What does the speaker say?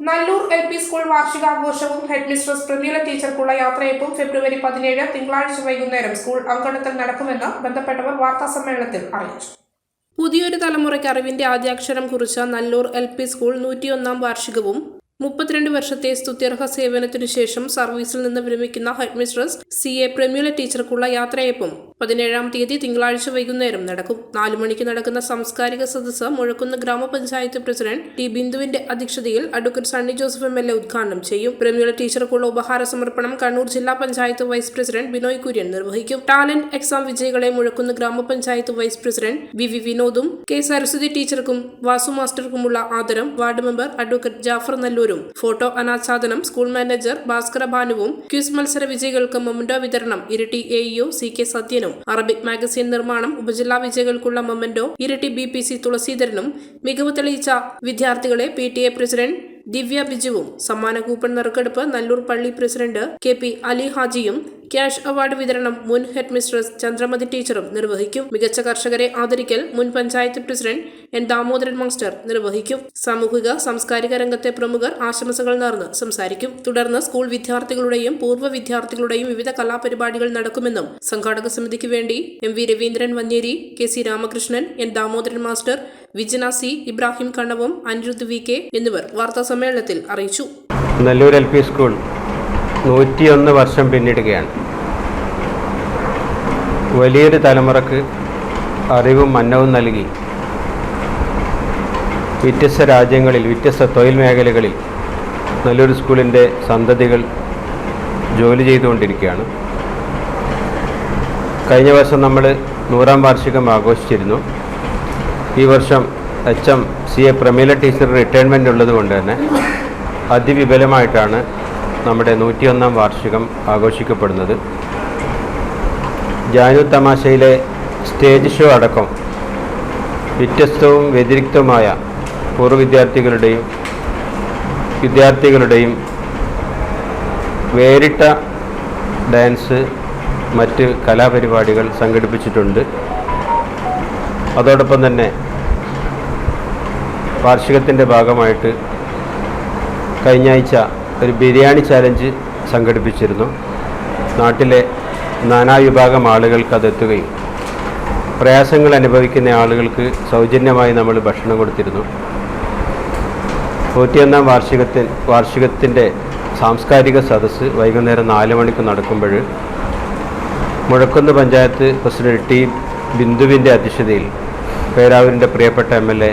Nallur L P school വാർഷികാഘോഷവും head mistress Pramila ടീച്ചർക്കുള്ള യാത്രയപ്പും ഫെബ്രുവരി പതിനേഴ് തിങ്കളാഴ്ച വൈകുന്നേരം സ്കൂൾ അങ്കണത്തിൽ നടക്കുമെന്ന് ബന്ധപ്പെട്ടവർ വാർത്താസമ്മേളനത്തിൽ അറിയിച്ചു. പുതിയൊരു തലമുറയ്ക്ക് അറിവിന്റെ ആദ്യാക്ഷരം കുറിച്ച നല്ലൂർ എൽ പി സ്കൂൾ നൂറ്റിയൊന്നാം വാർഷികവും മുപ്പത്തിരണ്ട് വർഷത്തെ സ്തുത്യർഹ സേവനത്തിനു ശേഷം സർവീസിൽ നിന്ന് വിരമിക്കുന്ന ഹെഡ്മിസ്ട്രസ് സി എ പ്രമീല ടീച്ചർക്കുള്ള യാത്രയപ്പും പതിനേഴാം തീയതി തിങ്കളാഴ്ച വൈകുന്നേരം നടക്കും. നാലു മണിക്ക് നടക്കുന്ന സാംസ്കാരിക സദസ്സ് മുഴക്കുന്ന് ഗ്രാമപഞ്ചായത്ത് പ്രസിഡന്റ് ടി ബിന്ദുവിന്റെ അധ്യക്ഷതയിൽ advocate Sunny Joseph M L A ഉദ്ഘാടനം ചെയ്യും. പ്രമുഖ ടീച്ചർക്കുള്ള ഉപഹാര സമർപ്പണം കണ്ണൂർ ജില്ലാ പഞ്ചായത്ത് വൈസ് പ്രസിഡന്റ് ബിനോയ് കുര്യൻ നിർവഹിക്കും. ടാലന്റ് എക്സാം വിജയികളെ Muzhakkunnu grama panchayat vice president V V വിനോദും K Saraswati ടീച്ചർക്കും വാസു മാസ്റ്റർക്കുമുള്ള ആദരം വാർഡ് മെമ്പർ അഡ്വക്കേറ്റ് ജാഫർ നല്ലൂരും ഫോട്ടോ അനാച്ഛാദനം സ്കൂൾ മാനേജർ ഭാസ്കര ഭാനുവും ക്വിസ് മത്സര വിജയികൾക്ക് മൊമന്റോ വിതരണം ഇരട്ടി എ സി കെ സത്യനും അറബിക് മാഗസിൻ നിർമ്മാണം ഉപജില്ലാ വിജയികൾക്കുള്ള മൊമെന്റോ ഇരട്ടി ബി പി സി തുളസീധരനും മികവ് തെളിയിച്ച വിദ്യാർത്ഥികളെ P T A president Divya ബിജുവും സമ്മാന കൂപ്പൺ നറുക്കെടുപ്പ് നല്ലൂർ പള്ളി പ്രസിഡന്റ് കെ പി അലി ഹാജിയും ക്യാഷ് അവാർഡ് വിതരണം മുൻ ഹെഡ് മിസ്ട്രസ് ചന്ദ്രമതി ടീച്ചറും നിർവഹിക്കും. മികച്ച കർഷകരെ ആദരിക്കൽ മുൻ panchayat president N Damodaran master നിർവഹിക്കും. സാമൂഹിക സാംസ്കാരിക രംഗത്തെ പ്രമുഖർ ആശംസകൾ നേർന്ന് സംസാരിക്കും. തുടർന്ന് സ്കൂൾ വിദ്യാർത്ഥികളുടെയും പൂർവ വിദ്യാർത്ഥികളുടെയും വിവിധ കലാപരിപാടികൾ നടക്കുമെന്നും സംഘാടക സമിതിക്ക് വേണ്ടി M V Raveendran Vanneri K C Ramakrishnan N Damodaran master വിജന C Ibrahim കണ്ണവും അനിരുദ്ധ് വി കെ എന്നിവർ വാർത്താസമ്മേളനത്തിൽ അറിയിച്ചു. നല്ലൂർ എൽ പി സ്കൂൾ നൂറ്റിയൊന്ന് വർഷം പിന്നിടുകയാണ്. വലിയൊരു തലമുറയ്ക്ക് അറിവും മന്നവും നൽകി. വ്യത്യസ്ത രാജ്യങ്ങളിൽ വ്യത്യസ്ത തൊഴിൽ മേഖലകളിൽ നല്ലൊരു സ്കൂളിന്റെ സന്തതികൾ ജോലി ചെയ്തുകൊണ്ടിരിക്കുകയാണ്. കഴിഞ്ഞ വർഷം നമ്മൾ നൂറാം വാർഷികം ആഘോഷിച്ചിരുന്നു. ഈ വർഷം H M C A Pramila teacher retirement ഉള്ളതുകൊണ്ട് തന്നെ അതിവിപുലമായിട്ടാണ് നമ്മുടെ നൂറ്റിയൊന്നാം വാർഷികം ആഘോഷിക്കപ്പെടുന്നത്. ജാനു തമാശയിലെ സ്റ്റേജ് ഷോ അടക്കം വ്യത്യസ്തവും വ്യതിരിക്തവുമായ പൂർവ വിദ്യാർത്ഥികളുടെയും വിദ്യാർത്ഥികളുടെയും വേറിട്ട ഡാൻസ് മറ്റ് കലാപരിപാടികൾ സംഘടിപ്പിച്ചിട്ടുണ്ട്. അതോടൊപ്പം തന്നെ വാർഷികത്തിന്റെ ഭാഗമായിട്ട് കഴിഞ്ഞ ആഴ്ച ഒരു ബിരിയാണി ചാലഞ്ച് സംഘടിപ്പിച്ചിരുന്നു. നാട്ടിലെ നാനാവിഭാഗം ആളുകൾക്ക് അതെത്തുകയും പ്രയാസങ്ങൾ അനുഭവിക്കുന്ന ആളുകൾക്ക് സൗജന്യമായി നമ്മൾ ഭക്ഷണം കൊടുത്തിരുന്നു. നൂറ്റിയൊന്നാം വാർഷികത്തിൽ വാർഷികത്തിന്റെ സാംസ്കാരിക സദസ്സ് വൈകുന്നേരം നാല് മണിക്ക് നടക്കുമ്പോൾ മുഴക്കുന്ന് പഞ്ചായത്ത് പ്രസിഡന്റ് ടി ബിന്ദുവിന്റെ അധ്യക്ഷതയിൽ പേരാവൂരിന്റെ പ്രിയപ്പെട്ട M L A